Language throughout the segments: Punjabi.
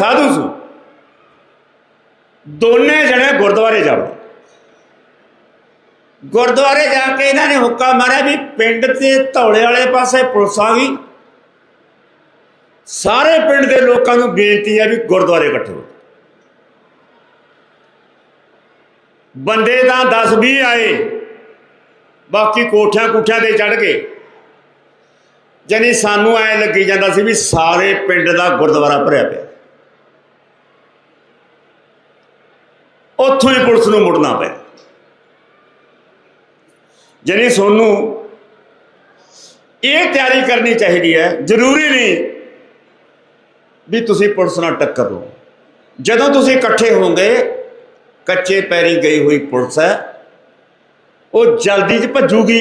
ਸਾਧੂ ਸੂ ਦੋਨੇ ਜਣੇ ਗੁਰਦੁਆਰੇ ਜਾਓ ਗੁਰਦੁਆਰੇ ਜਾ ਕੇ ਇਹਨਾਂ ਨੇ ਹੁੱਕਾ ਮਾਰਿਆ ਵੀ ਪਿੰਡ ਤੇ ਧੌਲੇ ਵਾਲੇ ਪਾਸੇ ਪੁਲਿਸ ਆ ਗਈ। ਸਾਰੇ ਪਿੰਡ ਦੇ ਲੋਕਾਂ ਨੂੰ ਬੇਨਤੀ ਹੈ ਵੀ ਗੁਰਦੁਆਰੇ ਇਕੱਠੇ ਹੋ ਬੰਦੇ ਤਾਂ 10 20 ਆਏ, ਬਾਕੀ ਕੋਠਿਆਂ ਕੁੱਠਿਆਂ ਤੇ ਚੜ ਗਏ। ਜਾਨੀ ਸਾਨੂੰ ਐ ਲੱਗੀ ਜਾਂਦਾ ਸੀ ਵੀ ਸਾਰੇ ਪਿੰਡ ਦਾ ਗੁਰਦੁਆਰਾ ਭਰਿਆ ਪਿਆ। ਉੱਥੋਂ ਹੀ ਪੁਲਿਸ ਨੂੰ ਮੁੜਨਾ ਪਿਆ ਜਾਨੀ ਸੋਨੂੰ, ਇਹ ਤਿਆਰੀ ਕਰਨੀ ਚਾਹੀਦੀ ਹੈ, ਜ਼ਰੂਰੀ ਨਹੀਂ ਵੀ ਤੁਸੀਂ ਪੁਲਿਸ ਨਾਲ ਟੱਕਰ ਲਓ ਜਦੋਂ ਤੁਸੀਂ ਇਕੱਠੇ ਹੋਵੋਗੇ, ਕੱਚੇ ਪੈਰੀ ਗਈ ਹੋਈ ਪੁਲਿਸ ਹੈ, ਉਹ ਜਲਦੀ 'ਚ ਭੱਜੂਗੀ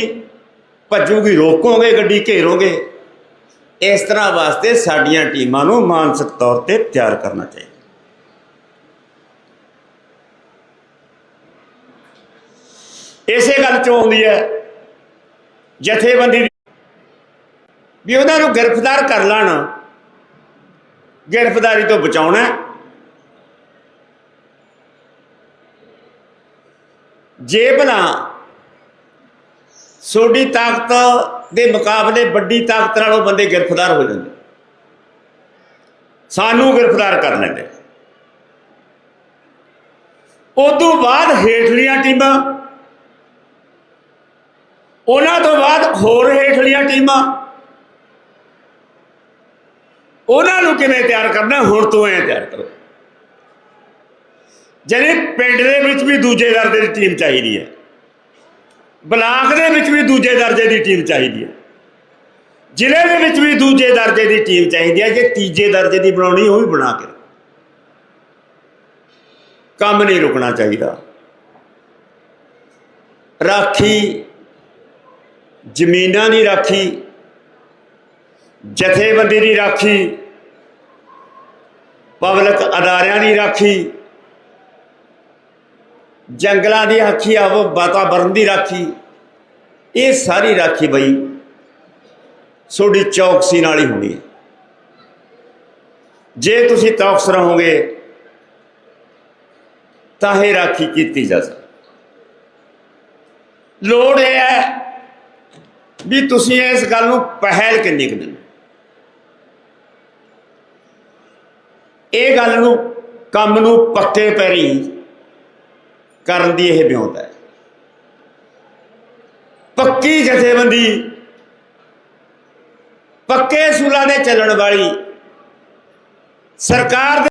ਭੱਜੂਗੀ, ਰੋਕੋਗੇ ਗੱਡੀ, ਘੇਰੋਗੇ। ਇਸ ਤਰ੍ਹਾਂ ਵਾਸਤੇ ਸਾਡੀਆਂ ਟੀਮਾਂ ਨੂੰ ਮਾਨਸਿਕ ਤੌਰ ਤੇ ਤਿਆਰ ਕਰਨਾ ਚਾਹੀਦਾ। ਇਸੇ ਗੱਲ ਚੋਂ ਆਉਂਦੀ ਹੈ। ਜਥੇਬੰਦੀ ਵੀ ਉਹਨਾਂ ਨੂੰ ਗ੍ਰਿਫਤਾਰ ਕਰ ਲੈਣ। ਗ੍ਰਿਫਤਾਰੀ ਤੋਂ ਬਚਾਉਣਾ ਜੇ ਭਲਾ ਸੋਡੀ ਤਾਕਤ ਦੇ ਮੁਕਾਬਲੇ ਵੱਡੀ ਤਾਕਤ ਨਾਲ ਉਹ ਬੰਦੇ ਗ੍ਰਿਫਤਾਰ ਹੋ ਜਾਂਦੇ। ਸਾਨੂੰ ਗ੍ਰਿਫਤਾਰ ਕਰ ਲੈਂਦੇ। ਉਦੋਂ ਬਾਅਦ ਹੇਠਲੀਆਂ ਟੀਮਾਂ ਉਹਨਾਂ ਤੋਂ ਬਾਅਦ ਹੋਰ ਹੇਠਲੀਆਂ ਟੀਮਾਂ। ਉਹਨਾਂ ਨੂੰ ਕਿਵੇਂ ਤਿਆਰ ਕਰਨਾ, ਹੁਣ ਤੋਂ ਐ ਤਿਆਰ ਕਰੋ। ਜਿਹੜੇ ਪਿੰਡ ਦੇ ਵਿੱਚ ਵੀ ਦੂਜੇ ਦਰਜੇ ਦੀ ਟੀਮ ਚਾਹੀਦੀ ਹੈ, ਬਲਾਕ ਦੇ ਵਿੱਚ ਵੀ ਦੂਜੇ ਦਰਜੇ ਦੀ ਟੀਮ ਚਾਹੀਦੀ ਹੈ, ਜ਼ਿਲ੍ਹੇ ਦੇ ਵਿੱਚ ਵੀ ਦੂਜੇ ਦਰਜੇ ਦੀ ਟੀਮ ਚਾਹੀਦੀ ਹੈ, ਜੇ ਤੀਜੇ ਦਰਜੇ ਦੀ ਬਣਾਉਣੀ, ਉਹ ਵੀ ਬਣਾ ਕੇ ਕੰਮ ਨਹੀਂ ਰੁਕਣਾ ਚਾਹੀਦਾ। ਰਾਖੀ ਜ਼ਮੀਨਾਂ ਦੀ ਰਾਖੀ, ਜਥੇਬੰਦੀ ਦੀ ਰਾਖੀ, ਪਬਲਿਕ ਅਦਾਰਿਆਂ ਦੀ ਰਾਖੀ, ਜੰਗਲਾਂ ਦੀ ਰਾਖੀ ਆਵੋ ਵਾਤਾਵਰਣ ਦੀ ਰਾਖੀ, ਇਹ ਸਾਰੀ ਰਾਖੀ ਬਈ ਤੁਹਾਡੀ ਚੌਕਸੀ ਨਾਲ ਹੀ ਹੁੰਦੀ ਹੈ। ਜੇ ਤੁਸੀਂ ਚੌਕਸ ਰਹੋਗੇ, ਤਾਂ ਇਹ ਰਾਖੀ ਕੀਤੀ ਜਾ ਸਕਦੀ। ਲੋੜ ਇਹ ਹੈ ਵੀ ਤੁਸੀਂ ਇਸ ਗੱਲ ਨੂੰ ਪਹਿਲ ਕਿੰਨੀ ਕੁ ਦਿੰਦੇ ਇਹ ਗੱਲ ਨੂੰ, ਕੰਮ ਨੂੰ ਪੱਕੇ ਪੈਰੀ ਕਰਨ ਦੀ ਇਹ ਬਿਉਂਤ ਹੈ। ਪੱਕੀ ਜਥੇਬੰਦੀ, ਪੱਕੇ ਸੂਲਾਂ ਦੇ ਚੱਲਣ ਵਾਲੀ ਸਰਕਾਰ ਦੇ